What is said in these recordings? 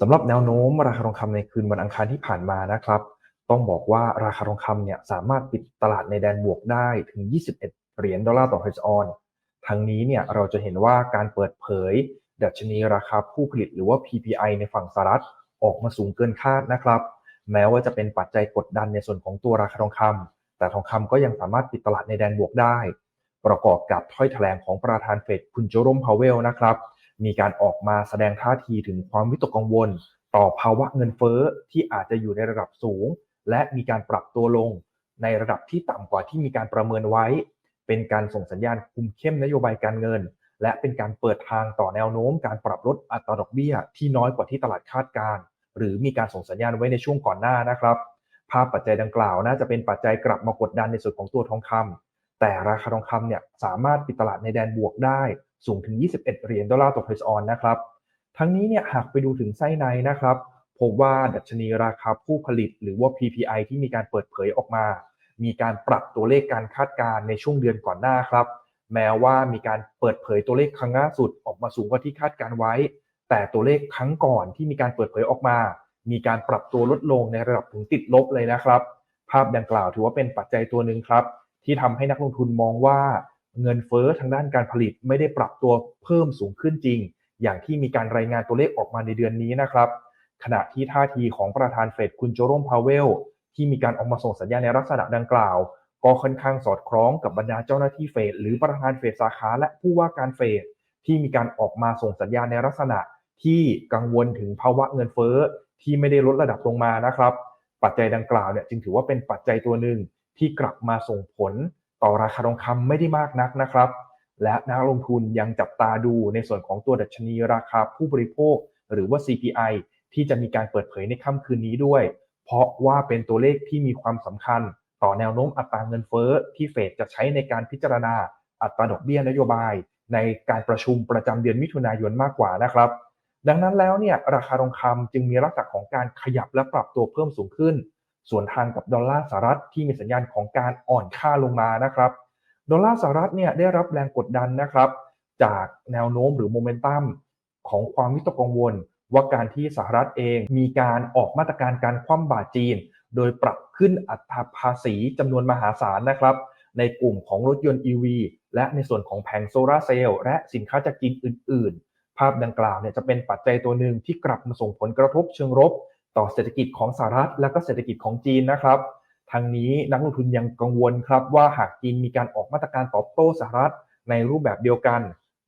สำหรับแนวโน้มราคาทองคำในคืนวันอังคารที่ผ่านมานะครับ ต้องบอกว่าราคาทองคำเนี่ยสามารถปิดตลาดในแดนบวกได้ถึง 21 เหรียญดอลลาร์ต่อเฮซออนทั้งนี้เนี่ยเราจะเห็นว่าการเปิดเผย ดัชนีราคาผู้ผลิตหรือว่า PPI ในฝั่งสหรัฐออกมาสูงเกินคาดนะครับ แม้ว่าจะเป็นปัจจัยกดดันในส่วนของตัวราคาทองคำแต่ทองคำก็ยังสามารถปิดตลาดในแดนบวกได้ ประกอบกับถ้อยแถลงของประธานเฟดคุณโจรมพาวเวลนะครับ มีการออกมาแสดงท่าทีถึงความวิตกกังวล ต่อภาวะเงินเฟ้อที่อาจจะอยู่ในระดับสูง และมีการปรับตัวลง ในระดับที่ต่ำกว่าที่มีการประเมินไว้ เป็นการส่งสัญญาณคุมเข้มนโยบายการเงิน และเป็นการเปิดทางต่อแนวโน้ม การปรับลดอัตราดอกเบี้ย ที่น้อยกว่าที่ตลาดคาดการณ์หรือมีการส่งสัญญาณไว้ในช่วงก่อนหน้านะครับ ภาพปัจจัยดังกล่าวน่าจะเป็นปัจจัยกลับมากดดันในส่วนของตัวทองคำแต่ราคาทองคำเนี่ยสามารถปิดตลาดในแดนบวกได้ สูงถึง 21 เหรียญดอลลาร์ต่อเพซออนนะครับ ทั้งนี้เนี่ยหากไปดูถึงไส้ในนะครับพบว่าดัชนีราคาผู้ผลิต หรือว่า PPI ที่มีการเปิดเผยออกมา มีการปรับตัวเลขการคาดการณ์ในช่วงเดือนก่อนหน้าครับ แม้ว่ามีการเปิดเผยตัวเลขครั้งล่าสุดออกมาสูงกว่าที่คาดการไว้ แต่ตัวเลขครั้งก่อนที่มีการเปิดเผยออกมา มีการปรับตัวลดลงในระดับถึงติดลบเลยนะครับ ภาพดังกล่าวถือว่าเป็นปัจจัยตัวหนึ่งครับ ที่ทำให้นักลงทุนมองว่า เงินเฟอ้อทางด้านการผลิตไม่ได้ปรับตัวเพิ่มสูงขึ้นจริง อย่างที่มีการรายงานตัวเลขออกมาในเดือนนี้นะครับ ขณะที่ท่าทีของประธานเฟดคุณโจโรมพาวเวล ที่มีการออกมาส่งสัญญาณในลักษณะดังกล่าว ก็ค่อนข้างสอดคล้องกับบรรดาเจ้าหน้าที่เฟดหรือประธานเฟดสาขาและผู้ว่าการเฟดที่มีการออกมาส่งสัญญาณในลักษณะที่กังวลถึงภาวะเงินเฟ้อที่ไม่ได้ลดระดับลงมานะครับ ปัจจัยดังกล่าวเนี่ยจึงถือว่าเป็นปัจจัยตัวหนึ่งที่กลับมาส่งผล ต่อราคาทองคำไม่ได้มากนักนะครับ และนักลงทุนยังจับตาดูในส่วนของตัวดัชนีราคาผู้บริโภค หรือว่า CPI ที่จะมีการเปิดเผยในค่ำคืนนี้ด้วย เพราะว่าเป็นตัวเลขที่มีความสำคัญ ต่อแนวโน้มอัตราเงินเฟ้อที่เฟดจะใช้ในการพิจารณาอัตราดอกเบี้ยนโยบาย ในการประชุมประจำเดือนมิถุนายนมากกว่านะครับ ดังนั้นแล้วเนี่ยราคาทองคำจึงมีลักษณะของการขยับและปรับตัวเพิ่มสูงขึ้น ส่วนทางกับดอลลาร์สหรัฐที่มีสัญญาณของการอ่อนค่าลงมานะครับ ดอลลาร์สหรัฐเนี่ยได้รับแรงกดดันนะครับ จากแนวโน้มหรือโมเมนตัมของความวิตกกังวล ว่าการที่สหรัฐเองมีการออกมาตรการการคว่ำบาตรจีน โดยปรับขึ้นอัตราภาษีจำนวนมหาศาลนะครับ ในกลุ่มของรถยนต์ EV และในส่วนของแผงโซลาเซลล์และสินค้าจากจีนอื่น ๆ ภาพดังกล่าวเนี่ยจะเป็นปัจจัยตัวหนึ่งที่กลับมาส่งผลกระทบเชิงลบ ต่อเศรษฐกิจของสหรัฐ และก็เศรษฐกิจของจีนนะครับทางนี้นักลงทุนยังกังวลครับว่าหากจีนมีการออกมาตรการตอบโต้สหรัฐในรูปแบบเดียวกัน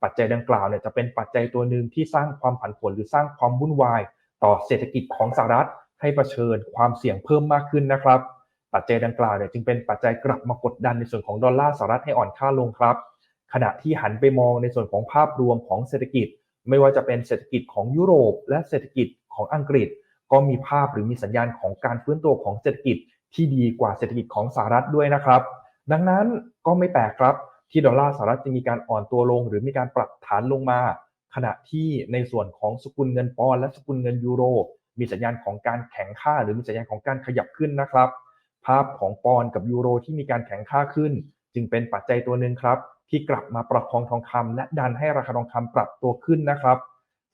ปัจจัยดังกล่าวเนี่ยจะเป็นปัจจัยตัวหนึ่งที่สร้างความผันผวนหรือสร้างความวุ่นวาย ต่อเศรษฐกิจของสหรัฐให้เผชิญความเสี่ยงเพิ่มมากขึ้นนะครับ ปัจจัยดังกล่าวเนี่ยจึงเป็นปัจจัยกลับมากดดันในส่วนของดอลลาร์สหรัฐให้อ่อนค่าลงครับ ขณะที่หันไปมองในส่วนของภาพรวมของเศรษฐกิจ ไม่ว่าจะเป็นเศรษฐกิจของยุโรป และเศรษฐกิจของอังกฤษ ก็มีภาพหรือมีสัญญาณของการฟื้นตัวของเศรษฐกิจที่ดีกว่าเศรษฐกิจของสหรัฐด้วยนะครับ ดังนั้นก็ไม่แปลกครับที่ดอลลาร์สหรัฐจะมีการอ่อนตัวลง หรือมีการปรับฐานลงมา ขณะที่ในส่วนของสกุลเงินปอนด์และสกุลเงินยูโร มีสัญญาณของการแข็งค่า หรือมีสัญญาณของการขยับขึ้นนะครับ ภาพของปอนด์กับยูโรที่มีการแข็งค่าขึ้น จึงเป็นปัจจัยตัวหนึ่งครับ ที่กลับมาประคองทองคำและดันให้ราคาทองคำปรับตัวขึ้นนะครับ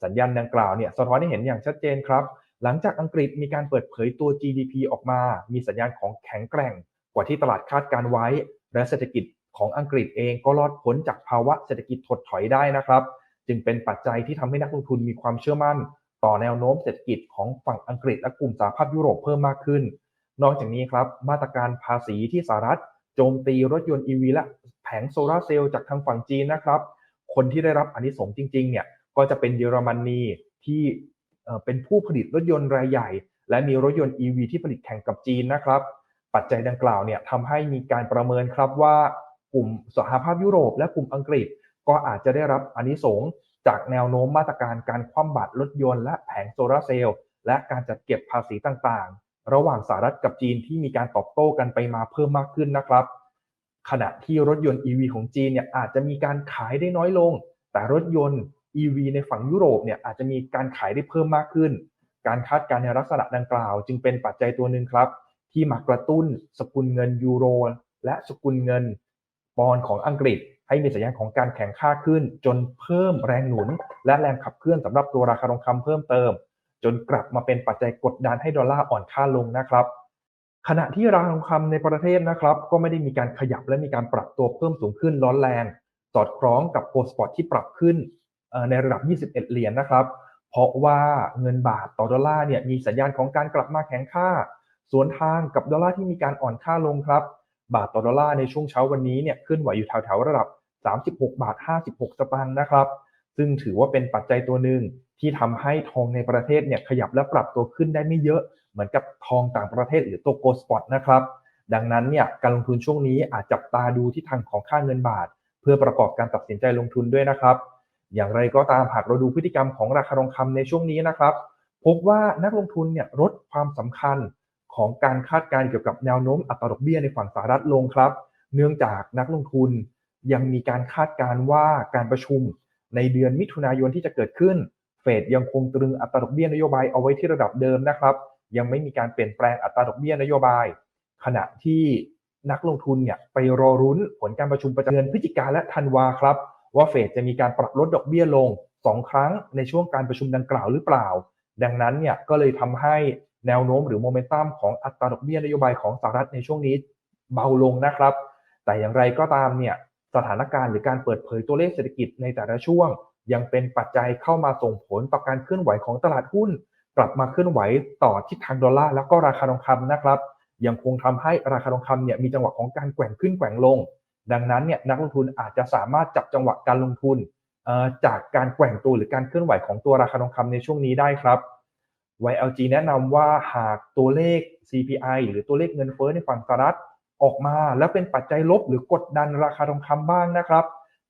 สัญญาณดังกล่าวเนี่ยสะท้อนให้เห็นอย่างชัดเจนครับ หลังจากอังกฤษมีการเปิดเผยตัว GDP ออกมา มีสัญญาณของแข็งแกร่งกว่าที่ตลาดคาดการไว้ และเศรษฐกิจของอังกฤษเองก็รอดพ้นจากภาวะเศรษฐกิจถดถอยได้นะครับ จึงเป็นปัจจัยที่ทำให้นักลงทุนมีความเชื่อมั่น ต่อแนวโน้มเศรษฐกิจของฝั่งอังกฤษและกลุ่มสหภาพยุโรปเพิ่มมากขึ้น นอกจากนี้ครับ มาตรการภาษีที่สหรัฐโจมตีรถยนต์ EV และแผงโซลาเซลล์จากทางฝั่งจีนนะครับ คนที่ได้รับอนิสงส์จริงๆเนี่ยก็จะเป็นเยอรมนีที่ เป็นผู้ผลิตรถยนต์รายใหญ่ และมีรถยนต์ EV ที่ผลิตแข่งกับจีนนะครับ ปัจจัยดังกล่าวเนี่ยทำให้มีการประเมินครับว่ากลุ่มสหภาพยุโรป และกลุ่มอังกฤษ ก็อาจจะได้รับอนิสงจากแนวโน้มมาตรการการคว่ำบาตรรถยนต์และแผงโซลาเซลล์และการจัดเก็บภาษีต่างๆ ระหว่างสหรัฐกับจีนที่มีการตอบโต้กันไปมาเพิ่มมากขึ้นนะครับ ขณะที่รถยนต์ EV ของจีนเนี่ยอาจจะมีการขายได้น้อยลง แต่รถยนต์ EV ในฝั่งยุโรปเนี่ยอาจจะมีการขายได้เพิ่มมากขึ้น การคาดการณ์ในลักษณะดังกล่าว จึงเป็นปัจจัยตัวหนึ่งครับ ที่มากระตุ้นสกุลเงินยูโร และสกุลเงินปอนของอังกฤษ ให้มีสัญญาณของการแข่งค่าขึ้น จนเพิ่มแรงหนุน และแรงขับเคลื่อนสำหรับตัวราคาทองคำเพิ่มเติม จนกลับมาเป็นปัจจัยกดดันให้ดอลลาร์อ่อนค่าลงนะครับขณะที่ราคาทองคำในประเทศนะครับ ก็ไม่ได้มีการขยับและมีการปรับตัวเพิ่มสูงขึ้นร้อนแรง สอดคล้องกับโกลด์สปอตที่ปรับขึ้น ในระดับ 21 เหรียญนนะครับ เพราะว่าเงินบาทต่อดอลลาร์เนี่ยมีสัญญาณของการกลับมาแข็งค่า สวนทางกับดอลลาร์ที่มีการอ่อนค่าลงครับ บาทต่อดอลลาร์ในช่วงเช้าวันนี้เนี่ยขึ้นไหวอยู่แถวๆระดับ 36 บาท 56 สตางค์นะครับ ซึ่งถือว่าเป็นปัจจัยตัวหนึ่งที่ทำให้ทองในประเทศเนี่ยขยับและปรับตัวขึ้นได้ไม่เยอะ เหมือนกับทองต่างประเทศหรือตัวโกลด์สปอตนะครับดังนั้นเนี่ยการลงทุนช่วงนี้อาจจับตาดูที่ทางของค่าเงินบาท เพื่อประกอบการตัดสินใจลงทุนด้วยนะครับ อย่างไรก็ตามหากเราดูพฤติกรรมของราคาทองคำในช่วงนี้นะครับ พบว่านักลงทุนเนี่ยลดความสำคัญของการคาดการณ์เกี่ยวกับแนวโน้มอัตราดอกเบี้ยในฝั่งสหรัฐลงครับ เนื่องจากนักลงทุนยังมีการคาดการณ์ว่าการประชุมในเดือนมิถุนายนที่จะเกิดขึ้น เฟดยังคงตรึงอัตราดอกเบี้ยนโยบายเอาไว้ที่ระดับเดิมนะครับ ยังไม่มีการเปลี่ยนแปลงอัตราดอกเบี้ยนโยบาย ขณะที่นักลงทุนเนี่ยไปรอรุ้นผลการประชุมประจำเดือนพฤศจิกาและธันวาครับ ว่าเฟดจะมีการปรับลดดอกเบี้ยลง 2 ครั้งในช่วงการประชุมดังกล่าวหรือเปล่า ดังนั้นเนี่ยก็เลยทำให้แนวโน้มหรือโมเมนตัมของอัตราดอกเบี้ยนโยบายของสหรัฐในช่วงนี้เบาลงนะครับ แต่อย่างไรก็ตามเนี่ยสถานการณ์หรือการเปิดเผยตัวเลขเศรษฐกิจในแต่ละช่วง ยังเป็นปัจจัยเข้ามาส่งผลต่อการเคลื่อนไหวของตลาดหุ้น กลับมาเคลื่อนไหวต่อทิศทางดอลลาร์แล้วก็ราคาทองคำนะครับ ยังคงทำให้ราคาทองคำเนี่ยมีจังหวะของการแกว่งขึ้นแกว่งลง ดังนั้นเนี่ยนักลงทุนอาจจะสามารถจับจังหวะการลงทุนจากการแกว่งตัวหรือการเคลื่อนไหวของตัวราคาทองคำในช่วงนี้ได้ครับ YLG แนะนำว่าหากตัวเลข CPI หรือตัวเลขเงินเฟ้อในฝั่งสหรัฐออกมาแล้วเป็นปัจจัยลบหรือกดดันราคาทองคำบ้างนะครับ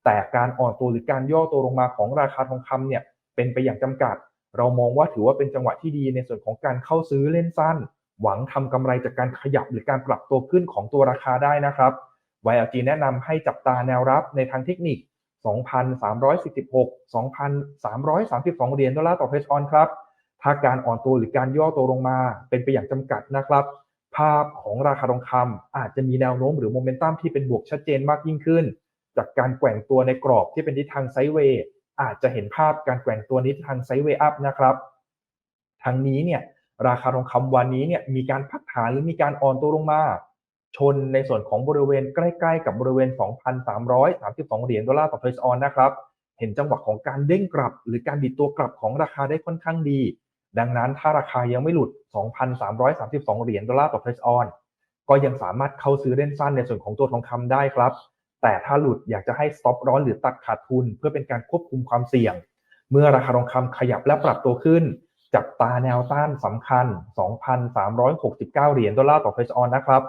แต่การอ่อนตัวหรือการย่อตัวลงมาของราคาทองคำเนี่ยเป็นไปอย่างจำกัด เรามองว่าถือว่าเป็นจังหวะที่ดีในส่วนของการเข้าซื้อเล่นสั้น หวังทำกำไรจากการขยับหรือการปรับตัวขึ้นของตัวราคาได้นะครับ YLG แนะนำให้จับตาแนวรับในทางเทคนิค 2,346 2,332 เหรียญดอลลาร์ต่อเพชออนครับ ถ้าการอ่อนตัวหรือการย่อตัวลงมาเป็นไปอย่างจำกัดนะครับ ภาพของราคาทองคำอาจจะมีแนวโน้มหรือโมเมนตัมที่เป็นบวกชัดเจนมากยิ่งขึ้น จากการแกว่งตัวในกรอบที่เป็นทิศทางไซด์เวย์อาจจะเห็นภาพการแกว่งตัวนี้ทิศทางไซด์เวย์อัพนะครับทั้งนี้เนี่ยราคาทองคำวันนี้เนี่ยมีการพักฐานหรือมีการอ่อนตัวลงมา ชนในส่วนของบริเวณใกล้ๆ กับบริเวณ 2,332 เหรียญดอลลาร์ต่อเพชออนนะครับ เห็นจังหวะของการเด้งกลับ หรือการดิดตัวกลับของราคาได้ค่อนข้างดี ดังนั้นถ้าราคายังไม่หลุด 2,332 เหรียญดอลลาร์ต่อเพชออนก็ยังสามารถเข้าซื้อเล่นสั้นในส่วนของตัวทองคำได้ครับ แต่ถ้าหลุดอยากจะให้ stop ร้อนหรือตัดขาดทุน เพื่อเป็นการควบคุมความเสี่ยง เมื่อราคาทองคำขยับและปรับตัวขึ้น จับตาแนวต้านสำคัญ 2,369 เหรียญดอลลาร์ต่อเพชออนนะครับ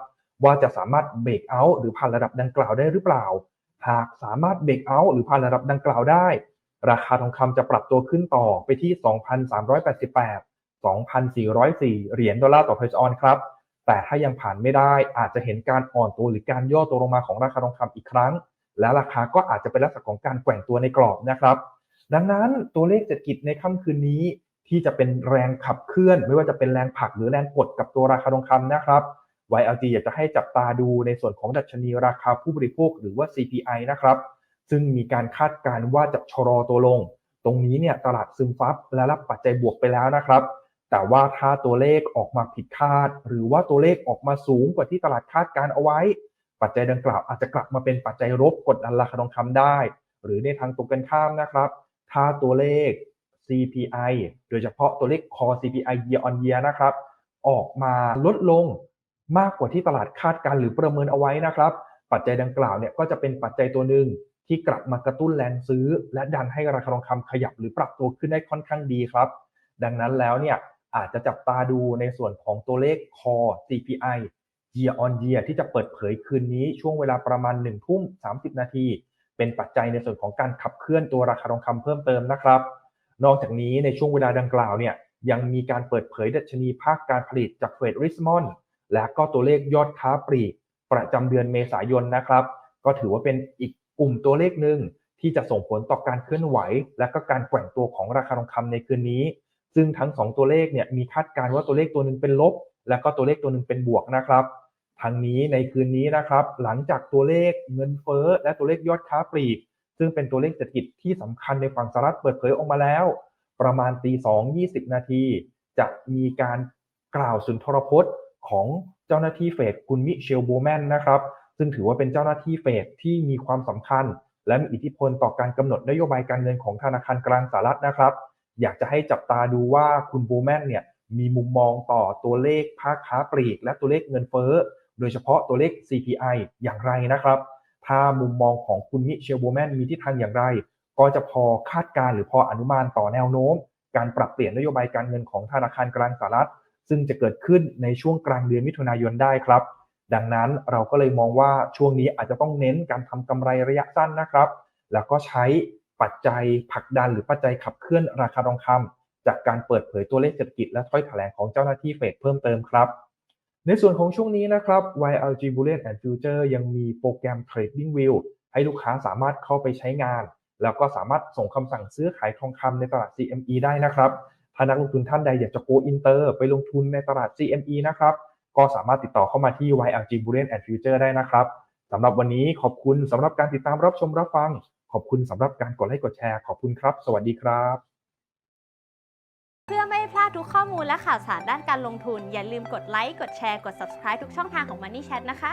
ว่าจะสามารถเบรกเอาท์หรือผ่านระดับดังกล่าวได้หรือเปล่า หากสามารถเบรกเอาท์หรือผ่านระดับดังกล่าวได้ ราคาทองคำจะปรับตัวขึ้นต่อไปที่ 2,388 2,404 เหรียญดอลลาร์ต่อเพชออนครับ แต่ถ้ายังผ่านไม่ได้อาจจะเห็นการอ่อนตัวหรือการย่อตัวลงมาของราคาทองคำอีกครั้ง และราคาก็อาจจะเป็นลักษณะของการแกว่งตัวในกรอบนะครับ ดังนั้นตัวเลขเศรษฐกิจในค่ำคืนนี้ที่จะเป็นแรงขับเคลื่อน ไม่ว่าจะเป็นแรงผลักหรือแรงกดกับตัวราคาทองคำนะครับ YLG อยากจะให้จับตาดูในส่วนของดัชนีราคาผู้บริโภคหรือว่า CPI นะครับ ซึ่งมีการคาดการณ์ว่าจะชะลอตัวลง ตรงนี้เนี่ยตลาดซึมซับและรับปัจจัยบวกไปแล้วนะครับ แต่ว่าถ้าตัวเลขออกมาผิดคาด หรือว่าตัวเลขออกมาสูงกว่าที่ตลาดคาดการเอาไว้ ปัจจัยดังกล่าวอาจจะกลับมาเป็นปัจจัยลบกดดันราคาทองคำได้ หรือในทางตรงกันข้ามนะครับ ถ้าตัวเลข CPI โดยเฉพาะตัวเลข core CPI year on year นะครับ ออกมาลดลง มากกว่าที่ตลาดคาดการหรือประเมินเอาไว้นะครับ ปัจจัยดังกล่าวเนี่ยก็จะเป็นปัจจัยตัวหนึ่งที่กลับมากระตุ้นแรงซื้อ และดันให้ราคาทองคำขยับหรือปรับตัวขึ้นได้ค่อนข้างดีครับ ดังนั้นแล้วเนี่ยอาจจะจับตาดูในส่วนของตัวเลข core CPI year on year ที่จะเปิดเผยคืนนี้ช่วงเวลาประมาณ1ทุ่ม30 นาที เป็นปัจจัยในส่วนของการขับเคลื่อนตัวราคาทองคำเพิ่มเติมนะครับ นอกจากนี้ในช่วงเวลาดังกล่าวเนี่ยยังมีการเปิดเผยดัชนีภาคการผลิตจากเฟดริสมอน และก็ตัวเลขยอดค้าปลีก ประจำเดือนเมษายนนะครับ ก็ถือว่าเป็นอีกกลุ่มตัวเลขหนึ่งที่จะส่งผลต่อการเคลื่อนไหว และก็การแกว่งตัวของราคาทองคำในคืนนี้ ซึ่งทั้ง 2 ตัวเลขเนี่ยมีคาดการณ์ว่าตัวเลขตัวหนึ่งเป็นลบ และก็ตัวเลขตัวหนึ่งเป็นบวกนะครับทางนี้ในคืนนี้นะครับหลังจากตัวเลขเงินเฟ้อและตัวเลขยอดค้าปลีก ซึ่งเป็นตัวเลขเศรษฐกิจที่สำคัญในฝั่งสหรัฐเปิดเผยออกมาแล้ว ประมาณตีสองยี่สิบนาที จะมีการกล่าวสุนทรพจน์ ของเจ้าหน้าที่เฟดคุณมิเชลโบแมนนะครับ ซึ่งถือว่าเป็นเจ้าหน้าที่เฟดที่มีความสำคัญ และมีอิทธิพลต่อการกำหนดนโยบายการเงินของธนาคารกลางสหรัฐนะครับ อยากจะให้จับตาดูว่าคุณโบแมนเนี่ยมีมุมมองต่อตัวเลขภาคค้าปลีก และตัวเลขเงินเฟ้อ โดยเฉพาะตัวเลข CPI อย่างไรนะครับ ถ้ามุมมองของคุณมิเชลโบแมนมีทิศทางอย่างไร ก็จะพอคาดการณ์หรือพออนุมานต่อแนวโน้ม การปรับเปลี่ยนนโยบายการเงินของธนาคารกลางสหรัฐ ซึ่งจะเกิดขึ้นในช่วงกลางเดือนมิถุนายนได้ครับ ดังนั้นเราก็เลยมองว่าช่วงนี้อาจจะต้องเน้นการทำกำไรระยะสั้นนะครับ แล้วก็ใช้ปัจจัยผลักดันหรือปัจจัยขับเคลื่อนราคาทองคำจากการเปิดเผยตัวเลขเศรษฐกิจและถ้อยแถลงของเจ้าหน้าที่เฟดเพิ่มเติมครับ ในส่วนของช่วงนี้นะครับ YLG Bullion and Future ยังมีโปรแกรม Trading View ให้ลูกค้าสามารถเข้าไปใช้งาน แล้วก็สามารถส่งคำสั่งซื้อขายทองคำในตลาด CME ได้นะครับ ถ้านักลงทุนท่านใดอยากจะ go inter ไปลงทุนในตลาด CME นะครับ ก็สามารถติดต่อเข้ามาที่ YLG Bullion and Future ได้นะครับสำหรับวันนี้ขอบคุณสำหรับการติดตามรับชมรับฟัง ขอบคุณสำหรับการกดไลค์กดแชร์ ขอบคุณครับ สวัสดีครับ เพื่อไม่ให้พลาดทุกข้อมูลและข่าวสารด้านการลงทุน อย่าลืมกดไลค์กดแชร์กด subscribe ทุกช่องทางของ Money Chat นะคะ